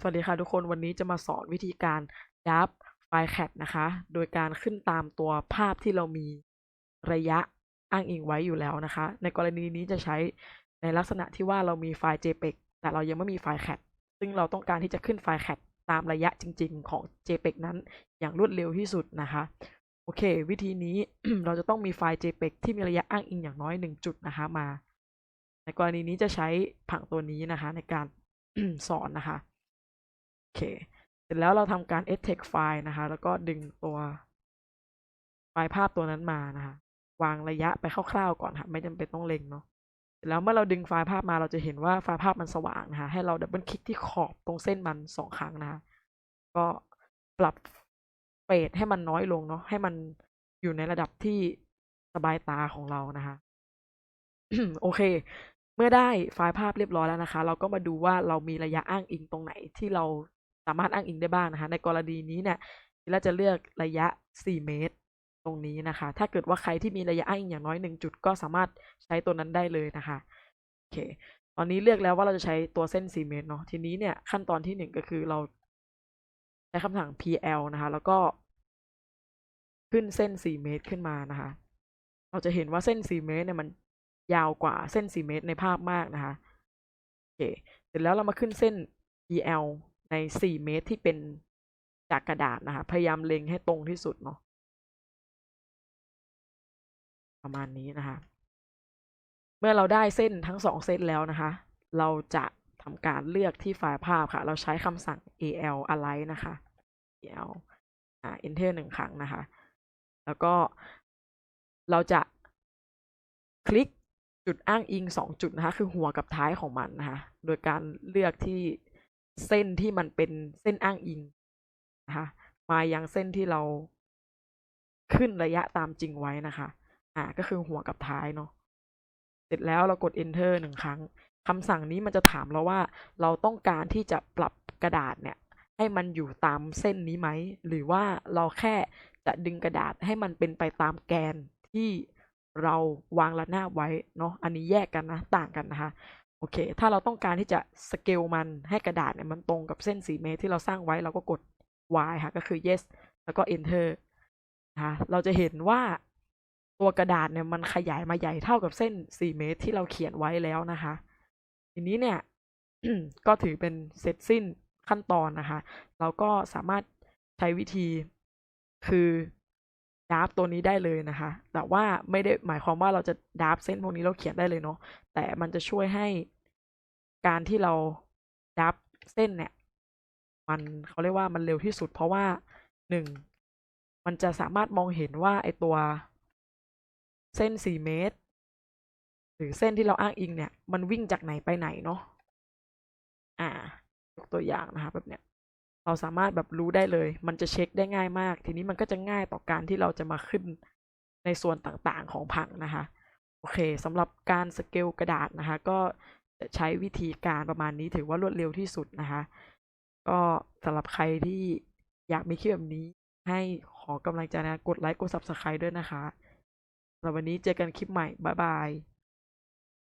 สวัสดีค่ะทุกคนวันนี้จะมาสอนวิธีการดับไฟล์แคปนะคะ โดยการขึ้นตามตัวภาพที่เรามีระยะอ้างอิงไว้อยู่แล้วนะคะ ในกรณีนี้จะใช้ในลักษณะที่ว่าเรามีไฟล์ JPEG แต่เรายังไม่มีไฟล์แคปซึ่งเราต้องการที่จะขึ้นไฟล์แคปตามระยะจริง ๆ ของ JPEG นั้นอย่างรวดเร็วที่สุดนะคะโอเค วิธีนี้เราจะต้องมีไฟล์ JPEG ที่มีระยะอ้างอิงอย่างน้อย 1 จุดนะคะมา ในกรณีนี้จะใช้ผังตัวนี้นะคะ ในการสอนนะคะ เค เสร็จแล้วเราทำการ extract ไฟล์นะคะ แล้วก็ดึงตัวไฟล์ภาพตัวนั้นมานะคะ วางระยะไปคร่าวๆก่อนค่ะ ไม่จำเป็นต้องเล็งเนาะเสร็จแล้วเมื่อเราดึงไฟล์ภาพมาเราจะเห็นว่าไฟล์ภาพมันสว่างนะคะให้เราดับเบิลคลิกที่ขอบตรงเส้นมันสองครั้งนะคะก็ปรับเฟดให้มันน้อยลงเนาะให้มันอยู่ในระดับที่สบายตาของเรานะคะโอเค เมื่อได้ไฟล์ภาพเรียบร้อยแล้วนะคะ เราก็มาดูว่าเรามีระยะอ้างอิงตรงไหนที่เรา สามารถอ้างอิงได้บ้างนะคะ ในกรณีนี้เนี่ยเราจะเลือกระยะ 4 เมตร ตรงนี้นะคะ ถ้าเกิดว่าใครที่มีระยะอ้างอิงอย่างน้อย 1 จุด ก็สามารถใช้ตัวนั้นได้เลยนะคะโอเค ตอนนี้เลือกแล้วว่าเราจะใช้ตัวเส้น 4 เมตรเนาะทีนี้เนี่ยขั้นตอนที่ 1 ก็คือเราใช้คำสั่ง pl นะคะ แล้วก็ ขึ้นเส้น 4 เมตรขึ้นมานะคะ เราจะเห็นว่าเส้น 4 เมตรเนี่ยมันยาวกว่าเส้น 4 เมตรในภาพมากนะคะโอเค เสร็จแล้วเรามาขึ้นเส้น EL ใน 4 เมตรที่เป็นจากกระดาษนะคะ พยายามเล็งให้ตรงที่สุดเนาะประมาณนี้นะคะ เมื่อเราได้เส้นทั้งสองเส้นแล้วนะคะ เราจะทำการเลือกที่ไฟล์ภาพค่ะ เราใช้คำสั่ง al align นะคะ al อ่า enter หนึ่งครั้งนะคะ แล้วก็เราจะคลิกจุดอ้างอิงสองจุดนะคะ คือหัวกับท้ายของมันนะคะ โดยการเลือกที่ เส้นที่มันเป็นเส้นอ้างอิงนะคะมายังเส้นที่เราขึ้นระยะตามจริงไว้นะคะ อ่า ก็คือหัวกับท้ายเนาะ เสร็จแล้วเรากด enter หนึ่งครั้งคำสั่งนี้มันจะถามเราว่าเราต้องการที่จะปรับกระดาษเนี่ย ให้มันอยู่ตามเส้นนี้ไหม หรือว่าเราแค่จะดึงกระดาษให้มันเป็นไปตามแกนที่เราวางระนาบไว้เนาะ อันนี้แยกกันนะ ต่างกันนะคะ โอเค ถ้าเราต้องการที่จะสเกลมันให้กระดาษเนี่ยมันตรงกับเส้น 4 เมตรที่เราสร้างไว้เราก็กด y ค่ะ ก็คือ yes แล้วก็ enter นะคะเราจะเห็นว่าตัวกระดาษเนี่ยมันขยายมาใหญ่เท่ากับเส้น 4 เมตรที่เราเขียนไว้แล้วนะคะ ทีนี้เนี่ย ก็ถือเป็นเสร็จสิ้นขั้นตอนนะคะ เราก็สามารถใช้วิธีคือ ดาฟตัวนี้ได้เลยนะคะ แต่ว่าไม่ได้หมายความว่าเราจะดาฟเส้นพวกนี้เราเขียนได้เลยเนาะ แต่มันจะช่วยให้การที่เราดาฟเส้นเนี่ย มันเขาเรียกว่ามันเร็วที่สุด เพราะว่าหนึ่งมันจะสามารถมองเห็นว่าไอตัวเส้น4เมตร หรือเส้นที่เราอ้างอิงเนี่ย มันวิ่งจากไหนไปไหนเนาะ อ่ายกตัวอย่างนะคะแบบเนี้ย เราสามารถแบบรู้ได้เลย มันจะเช็คได้ง่ายมาก ทีนี้มันก็จะง่ายต่อการที่เราจะมาขึ้นในส่วนต่างๆของผังนะคะ โอเคสำหรับการสเกลกระดาษนะคะ ก็ใช้วิธีการประมาณนี้ถือว่ารวดเร็วที่สุดนะคะ ก็สำหรับใครที่อยากมีคลิปแบบนี้ ให้ขอกำลังใจนะกดไลค์กด subscribe ด้วยนะคะสำหรับวันนี้เจอกันคลิปใหม่ บ๊ายบาย